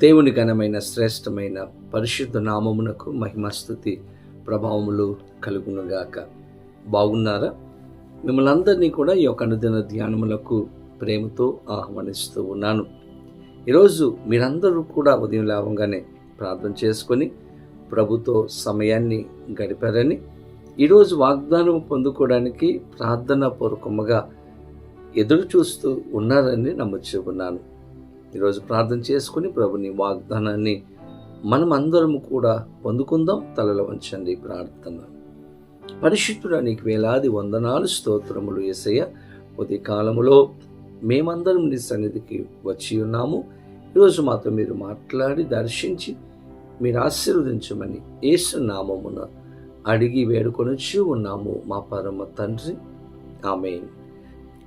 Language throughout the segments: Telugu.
దేవుని ఘనమైన శ్రేష్టమైన పరిశుద్ధ నామమునకు మహిమస్థుతి ప్రభావములు కలుగునుగాక. బాగున్నారా? మిమ్మల్ని అందరినీ కూడా ఈ యొక్క అనుదిన ధ్యానములకు ప్రేమతో ఆహ్వానిస్తూ ఉన్నాను. ఈరోజు మీరందరూ కూడా ఉదయం లేవగానే ప్రార్థన చేసుకొని ప్రభుతో సమయాన్ని గడిపారని ఈరోజు వాగ్దానం పొందుకోవడానికి ప్రార్థన పూర్వకముగా ఎదురు చూస్తూ ఉన్నారని నమ్ముచూ ఈరోజు ప్రార్థన చేసుకుని ప్రభుని వాగ్దానాన్ని మనం కూడా పొందుకుందాం. తలలో వంచండి ప్రార్థన. పరిశుద్ధుడా నీకు వేలాది వందనాలు స్తోత్రములు ఏసయ్య. ఉదయ కాలములో మేమందరం నీ సన్నిధికి వచ్చి ఉన్నాము. ఈరోజు మాతో మీరు మాట్లాడి దర్శించి మీరు ఆశీర్వదించమని ఏసునామమున అడిగి వేడుకొనొచ్చు ఉన్నాము మా పరమ తండ్రి. ఆమె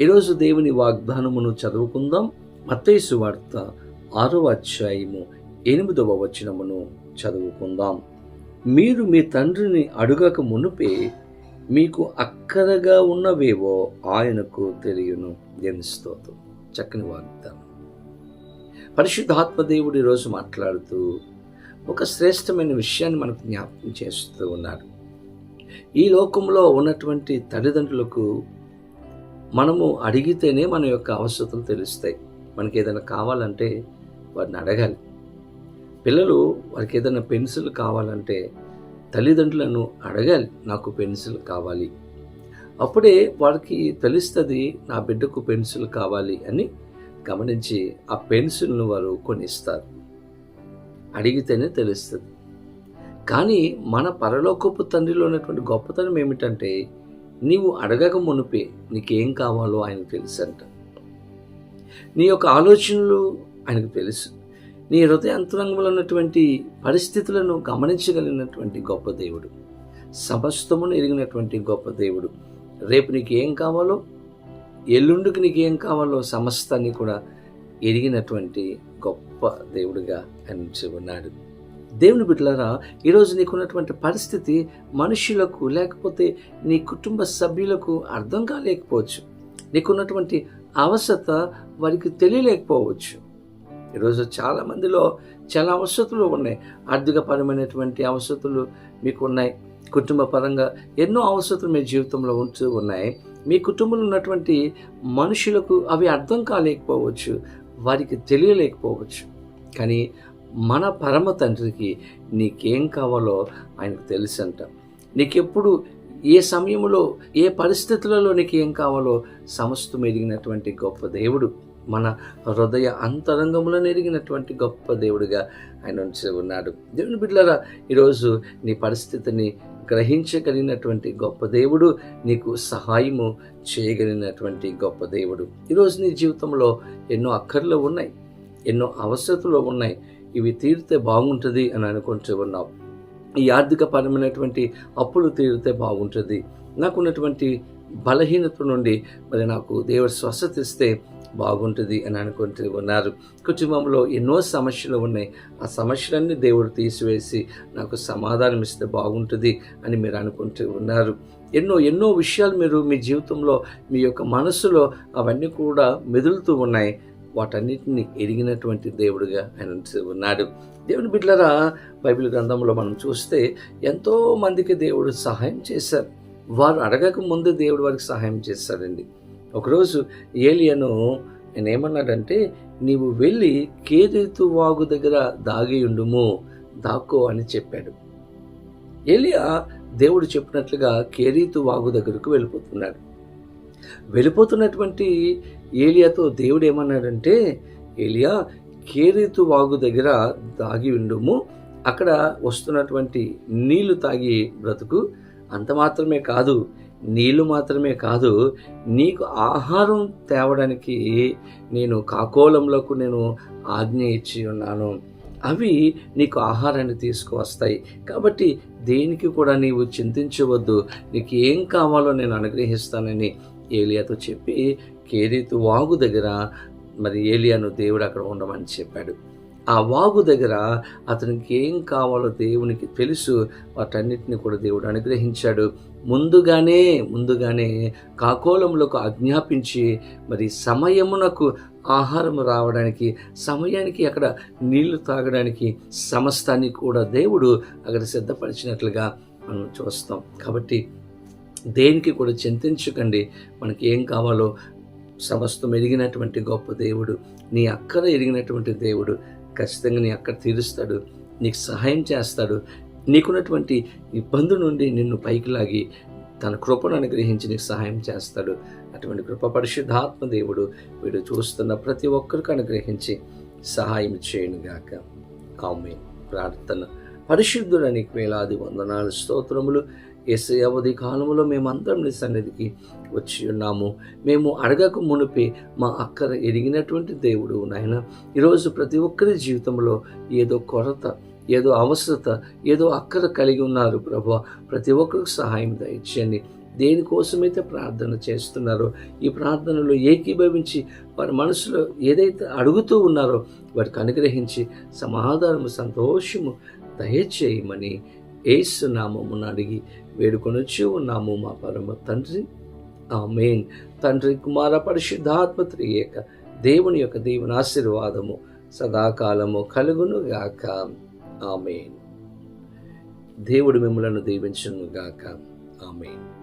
ఈరోజు దేవుని వాగ్దానమును చదువుకుందాం. మత్తైసు వార్త ఆరో అధ్యాయము ఎనిమిదవ వచనమును చదువుకుందాం. మీరు మీ తండ్రిని అడుగక మునుపే మీకు అక్కరగా ఉన్నవేవో ఆయనకు తెలియను. ఎనిస్తోతో చక్కని వాగ్దానం. పరిశుద్ధాత్మ దేవుడు ఈరోజు మాట్లాడుతూ ఒక శ్రేష్టమైన విషయాన్ని మనకు జ్ఞాపకం చేస్తూ ఉన్నాడు. ఈ లోకంలో ఉన్నటువంటి తల్లిదండ్రులకు మనము అడిగితేనే మన యొక్క అవసరతలు తెలుస్తాయి. మనకి ఏదైనా కావాలంటే వారిని అడగాలి. పిల్లలు వారికి ఏదైనా పెన్సిల్ కావాలంటే తల్లిదండ్రులను అడగాలి నాకు పెన్సిల్ కావాలి. అప్పుడే వారికి తెలుస్తుంది నా బిడ్డకు పెన్సిల్ కావాలి అని గమనించి ఆ పెన్సిల్ను వారు కొనిస్తారు. అడిగితేనే తెలుస్తుంది. కానీ మన పరలోకపు తండ్రిలో ఉన్నటువంటి గొప్పతనం ఏమిటంటే నీవు అడగక మునిపే నీకేం కావాలో ఆయనకు తెలుసు అంట నీ యొక్క ఆలోచనలు ఆయనకు తెలుసు. నీ హృదయ అంతరంగంలో ఉన్నటువంటి పరిస్థితులను గమనించగలిగినటువంటి గొప్ప దేవుడు. సమస్తమును ఎరిగినటువంటి గొప్ప దేవుడు. రేపు నీకు ఏం కావాలో ఎల్లుండికి నీకు ఏం కావాలో సమస్తాన్ని కూడా ఎరిగినటువంటి గొప్ప దేవుడిగా ఆయన ఉన్నాడు. దేవుని బిడ్డలారా ఈరోజు నీకున్నటువంటి పరిస్థితి మనుషులకు లేకపోతే నీ కుటుంబ సభ్యులకు అర్థం కాలేకపోవచ్చు. నీకున్నటువంటి అవసరత వారికి తెలియలేకపోవచ్చు. ఈరోజు చాలా మందిలో చాలా అవసరతలు ఉన్నాయి. ఆర్థికపరమైనటువంటి అవసరతలు మీకు ఉన్నాయి కుటుంబ పరంగా ఎన్నో అవసరతలు మీ జీవితంలో ఉంటూ ఉన్నాయి. మీ కుటుంబంలో ఉన్నటువంటి మనుషులకు అవి అర్థం కాలేకపోవచ్చు. వారికి తెలియలేకపోవచ్చు. కానీ మన పరమ తండ్రికి నీకేం కావాలో ఆయనకు తెలుసంట. నీకెప్పుడు ఏ సమయంలో ఏ పరిస్థితులలో నీకు ఏం కావాలో సమస్తం ఎరిగినటువంటి గొప్ప దేవుడు మన హృదయ అంతరంగంలో ఎరిగినటువంటి గొప్ప దేవుడిగా ఆయన ఉన్నాడు. దేవుని బిడ్డలారా ఈరోజు నీ పరిస్థితిని గ్రహించగలిగినటువంటి గొప్ప దేవుడు నీకు సహాయము చేయగలిగినటువంటి గొప్ప దేవుడు. ఈరోజు నీ జీవితంలో ఎన్నో అక్కర్లు ఉన్నాయి ఎన్నో అవసరతలు ఉన్నాయి ఇవి తీరితే బాగుంటుంది అని అనుకుంటూ ఉన్నావు. ఈ ఆర్థిక పరమైనటువంటి అప్పులు తీరితే బాగుంటుంది. నాకున్నటువంటి బలహీనత నుండి మరి నాకు దేవుడు స్వస్థత ఇస్తే బాగుంటుంది అని అనుకుంటూ ఉన్నారు. కుటుంబంలో ఎన్నో సమస్యలు ఉన్నాయి. ఆ సమస్యలన్నీ దేవుడు తీసివేసి నాకు సమాధానం ఇస్తే బాగుంటుంది అని మీరు అనుకుంటూ ఉన్నారు. ఎన్నో ఎన్నో విషయాలు మీరు మీ జీవితంలో మీ యొక్క మనసులో అవన్నీ కూడా మెదులుతూ ఉన్నాయి. వాటన్నిటిని ఎరిగినటువంటి దేవుడిగా ఆయన ఉన్నాడు. దేవుని బిడ్డలరా బైబిల్ గ్రంథంలో మనం చూస్తే ఎంతో మందికి దేవుడు సహాయం చేశారు. వారు అడగక ముందు దేవుడు వారికి సహాయం చేశాడండి ఒకరోజు ఏలియను నేను ఏమన్నాడంటే నీవు వెళ్ళి కేరీతు వాగు దగ్గర దాగి ఉండుము దాక్కో అని చెప్పాడు. ఏలియా దేవుడు చెప్పినట్లుగా కేరీతు వాగు దగ్గరకు వెళ్ళిపోతున్నాడు. వెళ్ళిపోతున్నటువంటి ఏలియాతో దేవుడు ఏమన్నాడంటే ఏలియా కేరీతు వాగు దగ్గర దాగి ఉండుము. అక్కడ వస్తున్నటువంటి నీళ్ళు తాగి బ్రతుకు. అంత మాత్రమే కాదు నీళ్ళు మాత్రమే కాదు నీకు ఆహారం తేవడానికి నేను కాకోలంలోకి నేను ఆజ్ఞ ఇచ్చి ఉన్నాను. అవి నీకు ఆహారాన్ని తీసుకువస్తాయి. కాబట్టి దేనికి కూడా నీవు చింతించవద్దు. నీకు ఏం కావాలో నేను అనుగ్రహిస్తానని ఏలియాతో చెప్పి కేరీతు వాగు దగ్గర మరి ఏలియాను దేవుడు అక్కడ ఉండమని చెప్పాడు. ఆ వాగు దగ్గర అతనికి ఏం కావాలో దేవునికి తెలుసు. వాటన్నిటిని కూడా దేవుడు అనుగ్రహించాడు. ముందుగానే ముందుగానే కాకోలంలోకి ఆజ్ఞాపించి మరి సమయమునకు ఆహారం రావడానికి సమయానికి అక్కడ నీళ్ళు తాగడానికి సమస్తాన్ని కూడా దేవుడు అక్కడ సిద్ధపరిచినట్లుగా మనం చూస్తాం. కాబట్టి దేనికి కూడా చింతించకండి. మనకి ఏం కావాలో సమస్తం ఎరిగినటువంటి గొప్ప దేవుడు. నీ అక్కర ఎరిగినటువంటి దేవుడు. ఖచ్చితంగా నీ అక్కడ తీరుస్తాడు. నీకు సహాయం చేస్తాడు. నీకున్నటువంటి ఇబ్బంది నుండి నిన్ను పైకి లాగి తన కృపను అనుగ్రహించి నీకు సహాయం చేస్తాడు. అటువంటి కృప పరిశుద్ధాత్మ దేవుడు వీడు చూస్తున్న ప్రతి ఒక్కరికి అనుగ్రహించి సహాయం చేయనుగాక ఆమె ప్రార్థన. పరిశుద్ధుడు నీకు వేలాది వందనాలు స్తోత్రములు. ఏసే అవధి కాలంలో మేమందరం నీ సన్నిధికి వచ్చి ఉన్నాము. మేము అడగక మునిపే మా అక్కర ఎరిగినటువంటి దేవుడు నాయన. ఈరోజు ప్రతి ఒక్కరి జీవితంలో ఏదో కొరత ఏదో అవసరత ఏదో అక్కర కలిగి ఉన్నారు ప్రభు. ప్రతి ఒక్కరికి సహాయం దయచేయండి. దేనికోసమైతే ప్రార్థన చేస్తున్నారో ఈ ప్రార్థనలో ఏకీభవించి వారి మనసులో ఏదైతే అడుగుతూ ఉన్నారో వారికి అనుగ్రహించి సమాధానము సంతోషము దయచేయమని ఏసు నామమును అడిగి వేడుకొనొచ్చి. ఉన్నాము మా పరమ తండ్రి. ఆమెన్. తండ్రి కుమార పరిశుద్ధాత్మత్రి ఏక దేవుని యొక్క దేవుని ఆశీర్వాదము సదాకాలము కలుగును గాక ఆమెన్. దేవుడు మిమ్మలను దీవించును గాక ఆమెన్.